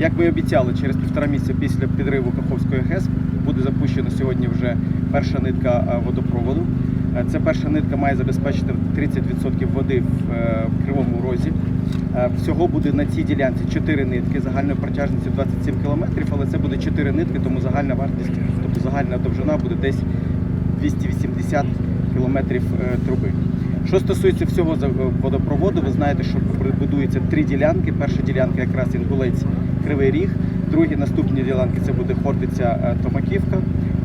Як ми обіцяли, через півтора місяця після підриву Каховської ГЕС буде запущена сьогодні вже перша нитка е, водопроводу. Е, Ця перша нитка має забезпечити 30% води в е, Кривому Розі. Всього буде на цій ділянці 4 нитки загальною протяжністю 27 кілометрів, але це буде 4 нитки, тому загальна вартість, тобто загальна довжина буде десь 280 кілометрів е, труби. Що стосується всього водопроводу, ви знаєте, що будується три ділянки. Перша ділянка якраз Інгулець Кривий Ріг, другі наступні ділянки це буде Хортиця е, Томаківка,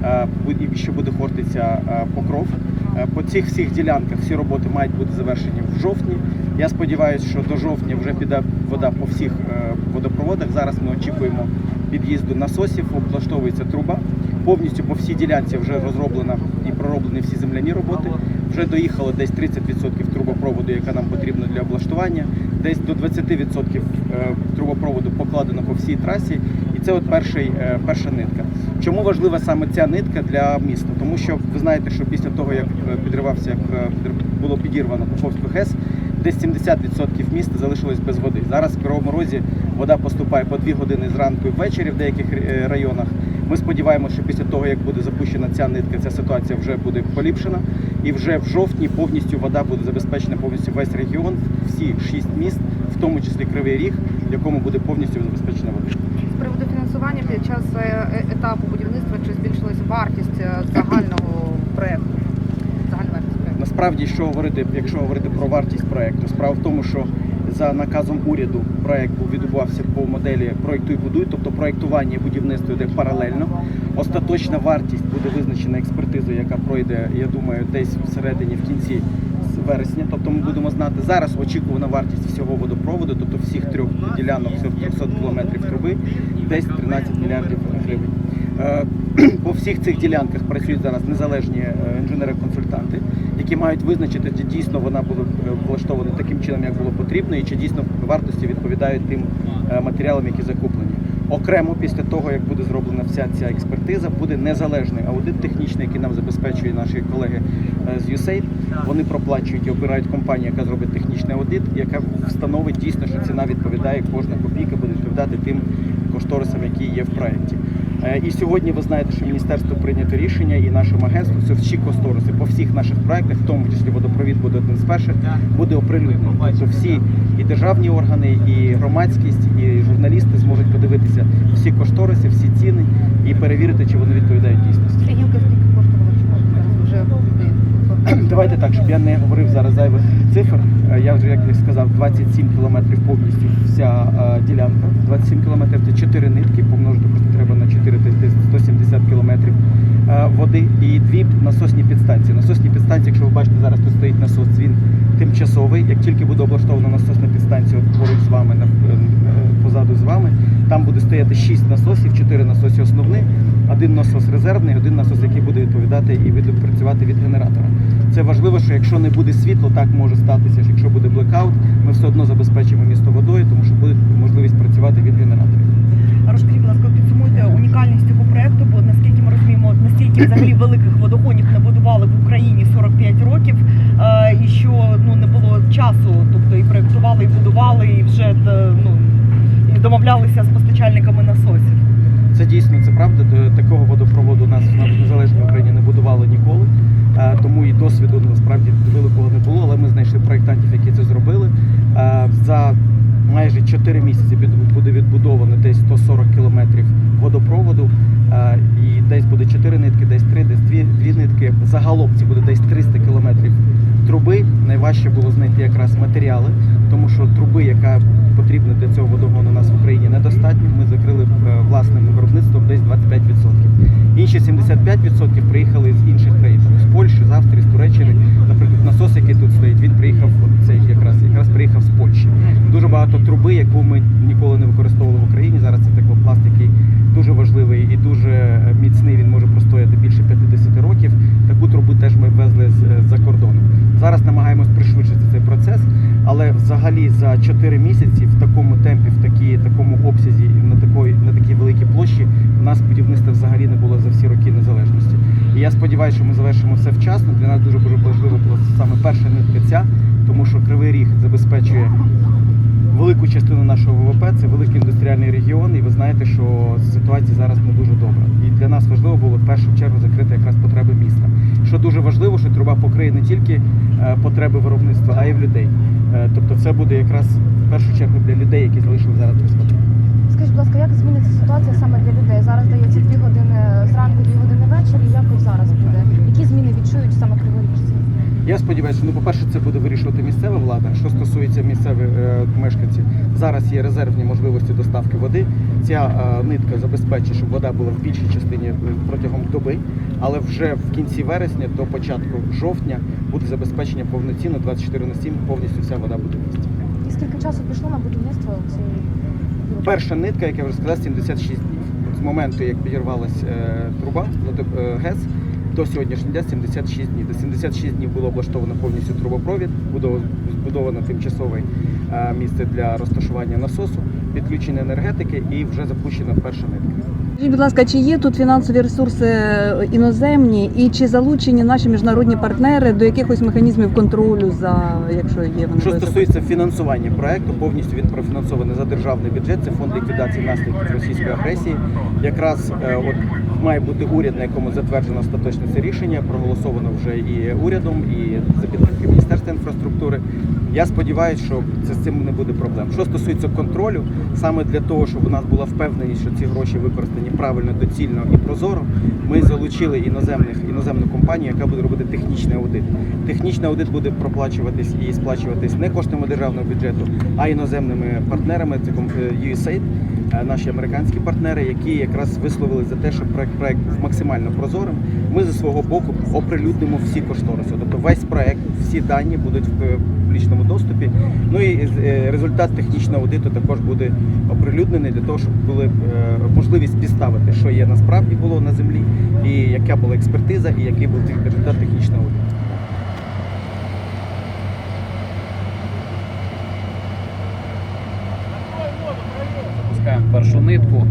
е, і ще буде Хортиця е, Покров. По цих всіх ділянках всі роботи мають бути завершені в жовтні. Я сподіваюся, що до жовтня вже піде вода по всіх водопроводах. Зараз ми очікуємо під'їзду насосів, облаштовується труба. Повністю по всій ділянці вже розроблена і пророблені всі земляні роботи. Вже доїхало десь 30% трубопроводу, яка нам потрібна для облаштування. Десь до 20% е, трубопроводу покладено по всій трасі. І це от перший, е, перша нитка. Чому важлива саме ця нитка для міста? Тому що ви знаєте, що після того, як е, підривався, як було підірвано Каховську ГЕС, десь 70% міста залишилось без води. Зараз в Кривому Розі вода поступає по 2 години зранку і ввечері в деяких районах. Ми сподіваємося, що після того, як буде запущена ця нитка, ця ситуація вже буде поліпшена. І вже в жовтні повністю вода буде забезпечена повністю весь регіон, всі шість міст, в тому числі Кривий Ріг, в якому буде повністю забезпечена вода. З приводу фінансування під час е, е, етапу будівництва чи збільшилася вартість е, загального проєкту? Насправді, що говорити, якщо говорити про вартість проекту, справа в тому, що за наказом уряду проект був відбувався по моделі проектуй будуй, тобто проектування і будівництво йде паралельно. Остаточна вартість буде визначена експертизою, яка пройде, я думаю, десь всередині в кінці вересня. Тобто ми будемо знати зараз очікувана вартість всього водопроводу, тобто всіх трьох ділянок, всіх 300 кілометрів труби, десь 13 мільярдів гривень. По всіх цих ділянках працюють зараз незалежні е, інженери-консультанти, які мають визначити, чи дійсно вона була е, влаштована таким чином, як було потрібно, і чи дійсно вартості відповідають тим е, матеріалам, які закуплені. Окремо після того, як буде зроблена вся ця експертиза, буде незалежний аудит технічний, який нам забезпечує наші колеги з USAID. Вони проплачують і обирають компанію, яка зробить технічний аудит, яка встановить дійсно, що ціна відповідає, кожна копійка буде відповідати тим кошторисам, які є в проєкті. Е, І сьогодні ви знаєте, що міністерство прийнято рішення і нашим агентством це всі кошториси по всіх наших проектах, в тому числі водопровід буде одним з перших, буде оприлюднено. Тобто всі і державні органи, і громадськість, і журналісти зможуть подивитися всі кошториси, всі ціни і перевірити, чи вони відповідають дійсності. Гілка скільки коштувала, вже? Давайте так, щоб я не говорив зараз зайвих цифр. Е, Я вже як я сказав, 27 кілометрів повністю вся е, ділянка. 27 кілометрів це 4 нитки, помножити просто треба на 4, це 170 кілометрів е, води і дві насосні підстанції. Насосні підстанції, якщо ви бачите, зараз тут стоїть насос, він тимчасовий. Як тільки буде облаштована насосна підстанція поруч з вами, позаду з вами, там буде стояти 6 насосів, 4 насоси основні, один насос резервний, один насос, який буде відповідати і буде працювати від генератора. Це важливо, що якщо не буде світла, так може статися, що якщо буде блекаут, ми все одно забезпечимо місто водою, тому що буде можливість працювати від генераторів. Розкажіть, будь ласка, підсумуйте унікальність цього проекту, бо наскільки ми розуміємо, настільки взагалі великих водогонів не будували в Україні 45 років, е, і що ну не було часу, тобто і проектували, і будували, і вже е, ну і домовлялися з постачальниками насосів. Це дійсно це правда. Д- Такого водопроводу у нас в незалежній Україні не будували ніколи. Е, Тому і досвіду насправді великого не було, але ми знайшли проєктантів, які це зробили. Е, За майже 4 місяці буде відбудовано десь 140 кілометрів водопроводу. Е, І десь буде 4 нитки, десь 3, десь 2, 2 нитки. Загалом це буде десь 300 кілометрів труби. Найважче було знайти якраз матеріали, тому що труби, яка потрібна для цього водогону, у нас в Україні недостатньо. Ми закрили е, власним виробництвом десь 25%. Інші 75% приїхали з інших країн, з Польщі, з Австрії, з Туреччини. Наприклад, насос, який тут стоїть, він приїхав цей якраз якраз приїхав з Польщі. Дуже багато труби, яку ми ніколи не використовували в Україні. Зараз це теклопласт, який дуже важливий і дуже е, міцний. Він може простояти більше 50 років. Таку трубу теж ми везли з-за кордону. Зараз намагаємось пришвидшити взагалі за 4 місяці в такому темпі, в такій, такому обсязі і на такої на такій великій площі у нас будівництва взагалі не було за всі роки незалежності. І я сподіваюся, що ми завершимо все вчасно. Для нас дуже важливо була саме перша нитка ця, тому що кривий ріг забезпечує велику частину нашого ВВП. Це великий індустріальний регіон, і ви знаєте, що ситуація зараз не дуже добра. І для нас важливо було в першу чергу закрити якраз потреби міста. Що дуже важливо, що труба покриє не тільки е, потреби виробництва, а й в людей. Е, Тобто, це буде якраз в першу чергу для людей, які залишили зараз без води. Скажіть, будь ласка, як зміниться ситуація саме для людей? Зараз дається дві години зранку, дві години ввечері. Як зараз буде? Які зміни відчують саме криворіжці? Я сподіваюся, ну по-перше, це буде вирішувати місцева влада. Що стосується місцевих е, мешканців, зараз є резервні можливості доставки води. Ця е, нитка забезпечить, щоб вода була в більшій частині е, протягом доби, але вже в кінці вересня до початку жовтня буде забезпечення повноцінно 24 на 7, повністю вся вода буде в місті. І скільки часу пішло на будівництво цієї? Перша нитка, як я вже сказав, 76 днів. З моменту, як підірвалась е, труба, е, ГЕС, до сьогоднішнього дня 76 днів. До 76 днів було облаштовано повністю трубопровід, будов- збудовано тимчасове е, місце для розташування насосу, підключення енергетики і вже запущена перша нитка. Скажіть, будь ласка, чи є тут фінансові ресурси е, іноземні і чи залучені наші міжнародні партнери до якихось механізмів контролю за якщо є вони Що стосується фінансування проекту, повністю він профінансований за державний бюджет. Це фонд ліквідації наслідків російської агресії. Якраз е, от має бути уряд, на якому затверджено остаточне це рішення, проголосовано вже і урядом, і за підтримки Міністерства інфраструктури. Я сподіваюся, що це з цим не буде проблем. Що стосується контролю, саме для того, щоб у нас була впевненість, що ці гроші використані правильно, доцільно і прозоро, ми залучили іноземних іноземну компанію, яка буде робити технічний аудит. Технічний аудит буде проплачуватись і сплачуватись не коштами державного бюджету, а іноземними партнерами. Це е, USAID, е, наші американські партнери, які якраз висловили за те, щоб проект проект максимально прозорим. Ми зі свого боку оприлюднимо всі кошториси. Тобто весь проект, всі дані будуть в е, публічному доступі. Ну і е, результат технічного аудиту також буде оприлюднений для того, щоб були е, можливість підставити, що є насправді було на землі, і яка була експертиза, і який був результат технічного аудиту. першу нитку.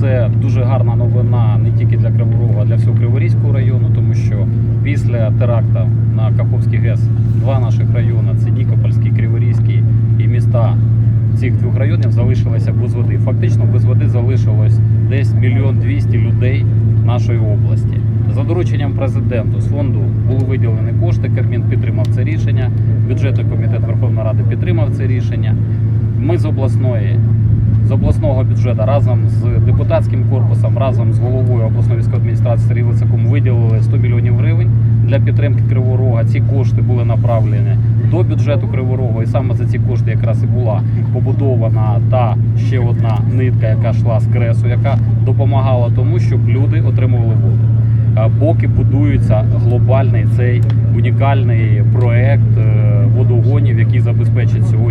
Це дуже гарна новина для Кривого Рогу, а для всього Криворізького району, тому що після теракта на Каховський ГЕС два наших райони це Нікопольський, Криворізький і міста цих двох районів залишилися без води. Фактично без води залишилось десь мільйон двісті людей нашої області. За дорученням президенту з фонду були виділені кошти. Кабмін підтримав це рішення. Бюджетний комітет Верховної Ради підтримав це рішення. Ми з обласної з обласного бюджету разом з депутатським корпусом, разом з головою обласної військової адміністрації Сергієм Лицаком виділили 100 мільйонів гривень для підтримки Кривого Рога. Ці кошти були направлені до бюджету Кривого Рогу, і саме за ці кошти якраз і була побудована та ще одна нитка, яка йшла з кресу, яка допомагала тому, щоб люди отримували воду. Поки будується глобальний цей унікальний проект е, водогонів, який забезпечить. Коли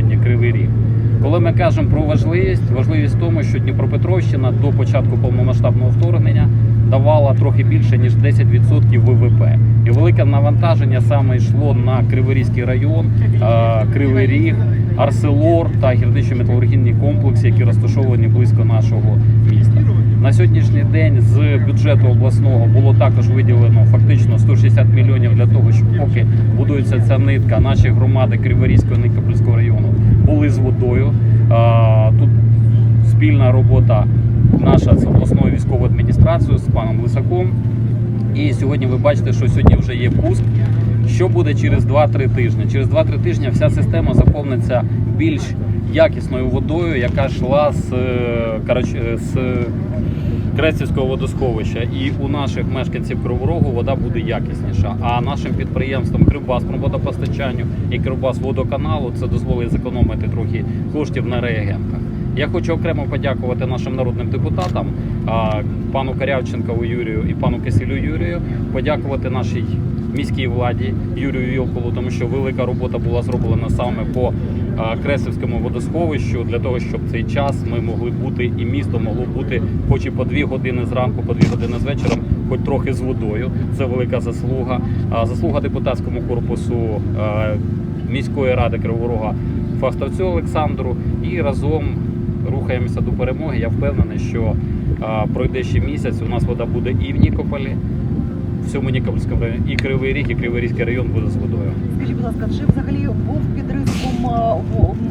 кажемо про важливість, важливість в тому, що Дніпропетровщина до початку повномасштабного вторгнення давала трохи більше ніж 10% ВВП. І велике навантаження саме йшло на Криворізький район, Кривий Ріг, Арселор та гірничо-металургійні комплекси, які розташовані близько нашого міста. На сьогоднішній день з бюджету обласного було також виділено фактично 160 мільйонів для того, щоб поки будується ця нитка, наші громади Криворізького Никопольського району були з водою. Тут спільна робота наша з обласною військовою адміністрацією, з паном Лисаком. І сьогодні ви бачите, що сьогодні вже є пуск. Що буде через 2-3 тижні? Через 2-3 тижні вся система заповниться більш якісною водою, яка йшла з, е, коротше, з Кресівського водосховища. І у наших мешканців Кривого Рогу вода буде якісніша. А нашим підприємствам Кривбаспромводопостачанню і Кривбасводоканалу це дозволить зекономити трохи коштів на реагентах. Я хочу окремо подякувати нашим народним депутатам, пану Карявченкову Юрію і пану Кисилю Юрію, подякувати нашій міській владі Юрію Вілкулу, тому що велика робота була зроблена саме по Кресівському водосховищу для того, щоб цей час ми могли бути і місто могло бути, хоч і по дві години зранку, по дві години з вечором, хоч трохи з водою. Це велика заслуга. Заслуга депутатському корпусу міської ради Кривого Рога Фастовцю Олександру і разом рухаємося до перемоги. Я впевнений, що пройде ще місяць. У нас вода буде і в Нікополі, всьому Нікопольському районі. І Кривий Ріг, і Криворізький район буде з водою. Скажіть, будь ласка, чи взагалі був під ризиком е,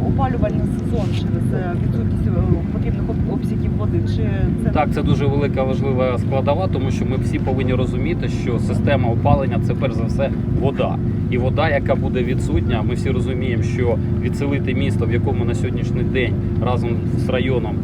опалювальний сезон через е, відсутність е, потрібних обсягів води? Чи це Так, це дуже велика важлива складова, тому що ми всі повинні розуміти, що система опалення це перш за все вода. І вода, яка буде відсутня, ми всі розуміємо, що відселити місто, в якому на сьогоднішній день разом з районом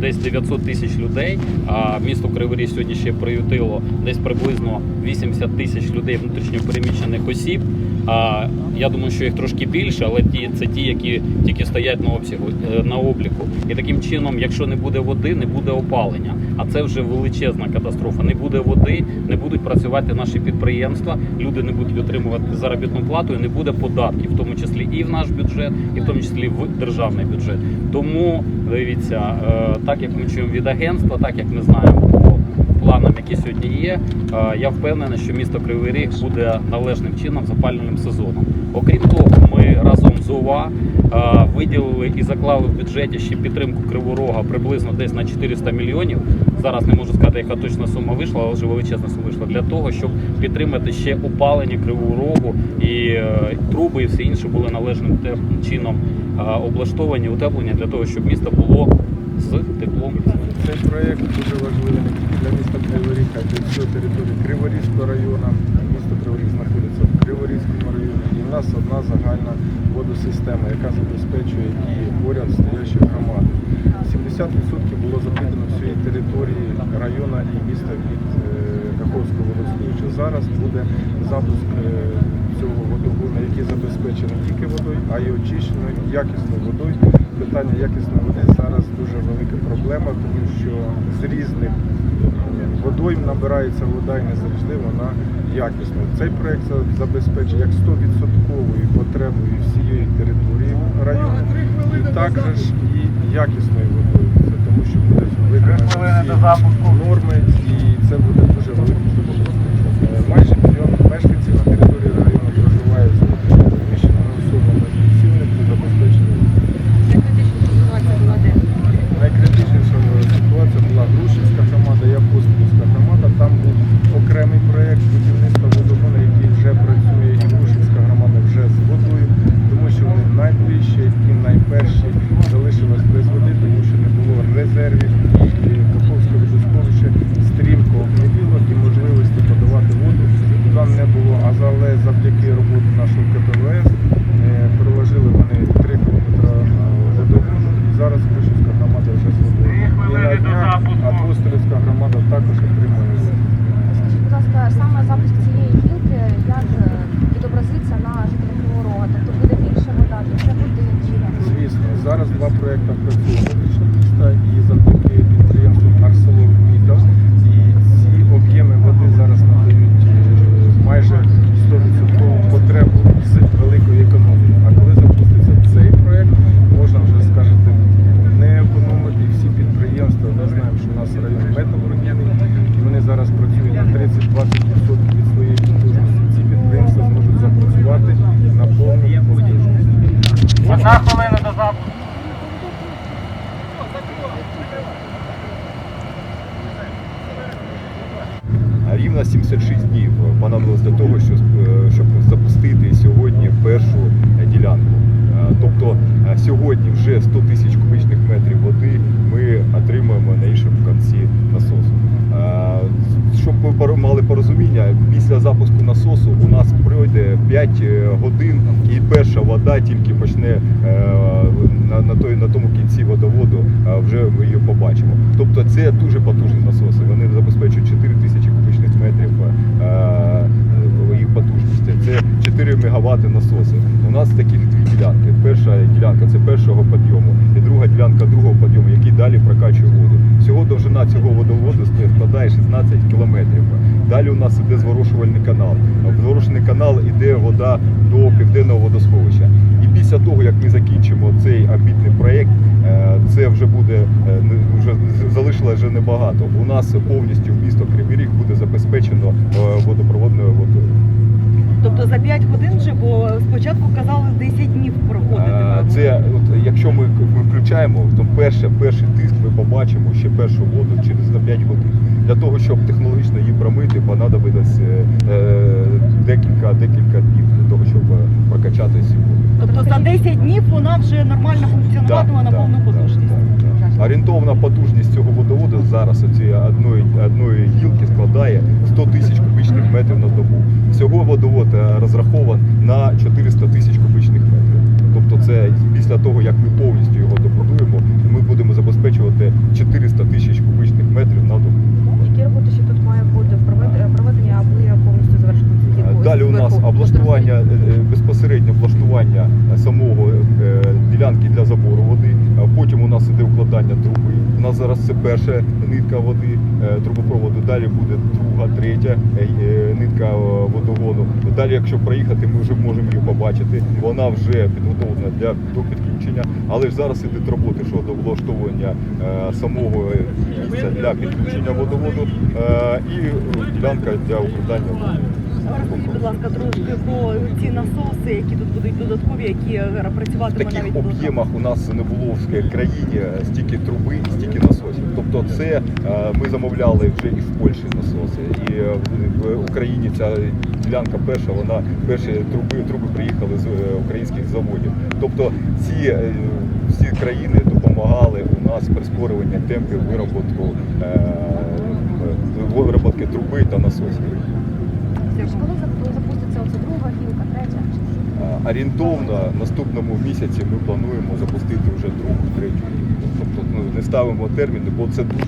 десь 900 тисяч людей. А місто Кривий Ріг сьогодні ще приютило десь приблизно 80 тисяч людей внутрішньопереміщених осіб. А я думаю, що їх трошки більше, але ті це ті, які тільки стоять на обсягу е, на обліку. І таким чином, якщо не буде води, не буде опалення. А це вже величезна катастрофа. Не буде води, не будуть працювати наші підприємства. Люди не будуть отримувати заробітну плату, і не буде податків, в тому числі і в наш бюджет, і в тому числі в державний бюджет. Тому дивіться, е, так як ми чуємо від агентства, так як ми знаємо планам, які сьогодні є, е, я впевнений, що місто Кривий Ріг буде належним чином запальним сезоном. Окрім того, ми разом з ОВА е, виділили і заклали в бюджеті ще підтримку Криворога приблизно десь на 400 мільйонів. Зараз не можу сказати, яка точна сума вийшла, але вже величезна сума вийшла для того, щоб підтримати ще опалення Кривого Рогу і е, труби і все інше були належним чином облаштовані, утеплені для того, щоб місто було з теплом. Цей проєкт дуже важливий не тільки для міста Кривий Ріг, а й для всієї території Криворізького району. Місто Кривий Ріг знаходиться в Криворізькому районі. І в нас одна загальна водосистема, яка забезпечує і поряд стоящі громади. 70% було закидано всієї території району і міста від е, Каховського водосховища. Зараз буде запуск е, цього водогону, який забезпечений тільки водою, а й очищеною, якісною водою. Питання якісної води зараз дуже велика проблема, тому що з різних набирається вода і не завжди вона якісна. Цей проект за- забезпечує як 100% потребою всієї території району, і також і якісною водою. Це тому що буде виконано всі норми, і це буде після запуску насосу у нас пройде 5 годин і перша вода тільки почне е, на, той, на тому кінці водоводу, е, вже ми її побачимо. Тобто це дуже потужні насоси. Вони забезпечують 4 тисячі кубічних метрів е, е, потужності. Це 4 мегаватти насоси. У нас таких дві ділянки. Перша ділянка це першого підйому, і друга ділянка другого підйому, який далі прокачує воду. Всього довжина цього водоводу складає 16 кілометрів. Далі у нас іде зворушувальний канал. В зворушувальний канал іде вода до південного водосховища. І після того, як ми закінчимо цей амбітний проєкт, е, це вже буде е, вже з- залишилось вже небагато. У нас повністю місто Кривий Ріг буде забезпечено е, водопроводною водою. Тобто за 5 годин вже, бо спочатку казали 10 днів проходити. Е, Це от, якщо ми включаємо, то перше, перший тиск ми побачимо ще першу воду через за 5 годин. Для того, щоб технологічно її промити, понадобилось е, е, декілька декілька днів для того, щоб е, прокачати цю воду. Тобто за 10 днів вона вже нормально функціонуватиме на Да, повну да, потужність. Орієнтовна потужність цього водоводу зараз оці одної, одної гілки складає 100 тисяч кубічних метрів на добу. Всього водовод е, розрахован на 400 тисяч кубічних метрів. Тобто це після того, як ми повністю його добудуємо, ми будемо забезпечувати 400 тисяч кубічних метрів на добу. Які роботи ще тут має бути проведення, проведення аби повністю завершити цю Е. Далі у нас облаштування е, е, безпосередньо облаштування е, самого е, ділянки для забору води. Укладання труби. У нас зараз це перша нитка води е, трубопроводу. Далі буде друга, третя е, е, нитка водогону. Далі, якщо проїхати, ми вже можемо її побачити. Вона вже підготовлена для до підключення. Але ж зараз ідуть роботи щодо влаштовування самого місця для підключення водоводу і ділянка для укладання води. Розкажіть, будь ласка, трошки про ці насоси, які тут будуть додаткові, які е, В таких об'ємах у нас не було в країні стільки труби і стільки насосів. Тобто, це е, ми замовляли вже і в Польщі насоси, і е, в Україні ця ділянка перша. Вона перші труби труби приїхали з українських заводів. Тобто ці всі країни допомагали у нас прискорювання темпів вироботку вироботки труби та насосів. Коли запуститься оце друга гілка, третя? Орієнтовно наступному місяці ми плануємо запустити вже другу, третю. Тобто ну, не ставимо терміни, бо це